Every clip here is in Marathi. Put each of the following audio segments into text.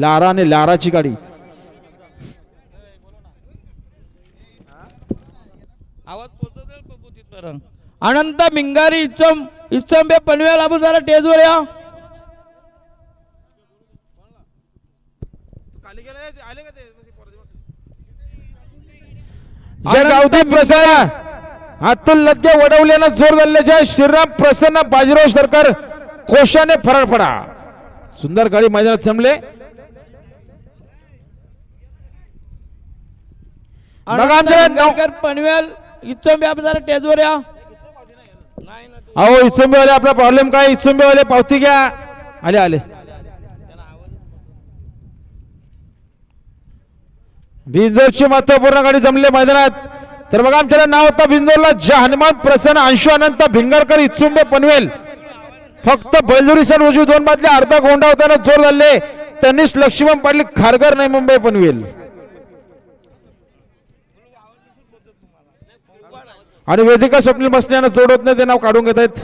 लारा आणि लाराची गाडी. आवाज पोहोचत अनंत मिंगारी इचम इचंबे पनवेल आपण जरा टेजवर या. जय गावठी प्रसन्न अतुल लद्गे वडवल्यानं जोर धरल्याच्या श्रीराम प्रसन्न बाजीराव सरकार. कोशाने फरार पडा. सुंदर गाडी मैदानात जमले. आमच्या पनवेल इचंबे टेजवर या. अहो इचुंबेवाले आपला प्रॉब्लेम काय? इचुंबेवाले पावती घ्या. आले आले. बिंदोरची महत्त्वपूर्ण गाडी जमले मैदानात. तर बघा आमच्याला नाव होतं बिंदोरला जय हनुमान प्रसन्न अंशु अनंत भिंगरकर इचुंबे पनवेल. फक्त बैलुरी सर उजवी दोन मधले अर्धा गोंडा होताना जोर झाले त्यांनीच लक्ष्मण पाटील खारघर नाही मुंबई पनवेल आणि वेदिका स्वप्नील बसल्यानं जोडत नाही ते नाव काढून घेत आहेत.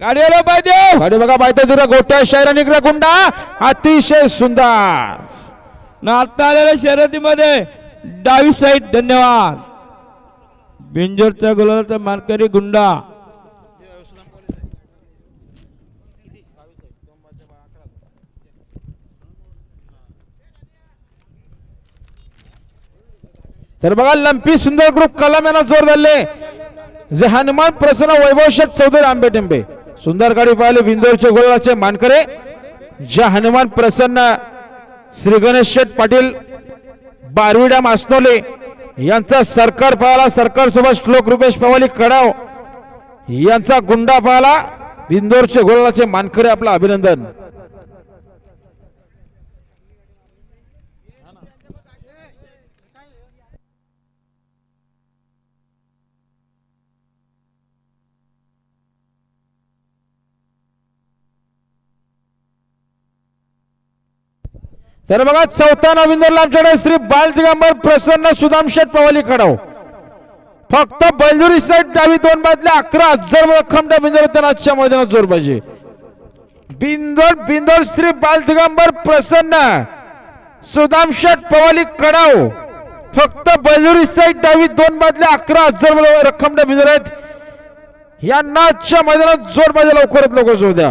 गाडी आलो हो, पाहिजे गाडी बघा पाहिजे तुला गोट्या शहरा निघला गुंडा. अतिशय सुंदर. ना आता आलेल्या शर्यतीमध्ये डावी साईड धन्यवाद. बिंजोरचा गुलाबाचा मानकरी गुंडा. तर बघा लंपी सुंदर ग्रुप कलाम यांना जोर धरले. जे हनुमान प्रसन्न वैभव शेठ चौधरी आंबे टेंबे सुंदर गाडी पाहिले विंदोरचे गोळाचे मानकरे. जे हनुमान प्रसन्न श्री गणेश शेठ पाटील बारविडा मासनोले यांचा सरकार पाहिला सरकार सोबत श्लोक रुपेश पवाली कडाव. यांचा गुंडा पाहिला इंदोरचे गोलाचे मानकरे आपलं अभिनंदन. तर बघा चौथा नवींदरला आमच्याकडे श्री बाल दिगंबर प्रसन्न सुदाम शेठ पवाली खडाव. फक्त बैलुरी साईड डावी दोन बाजल्या अकरा हजार रक्कम त्या बिंदोर त्यांना आजच्या मैदानात जोर पाहिजे. बिंदोर बिंदोर श्री बालदिगंबर प्रसन्न. सुदाम शेठ पवाली कडाव. फक्त बैलुरी साईड डावी दोन बाजल्या अकरा हजार रक्कम त्या बिंदोर आहेत. यांना आजच्या मैदानात जोर पाहिजे लवकरात लवकर जोर द्या.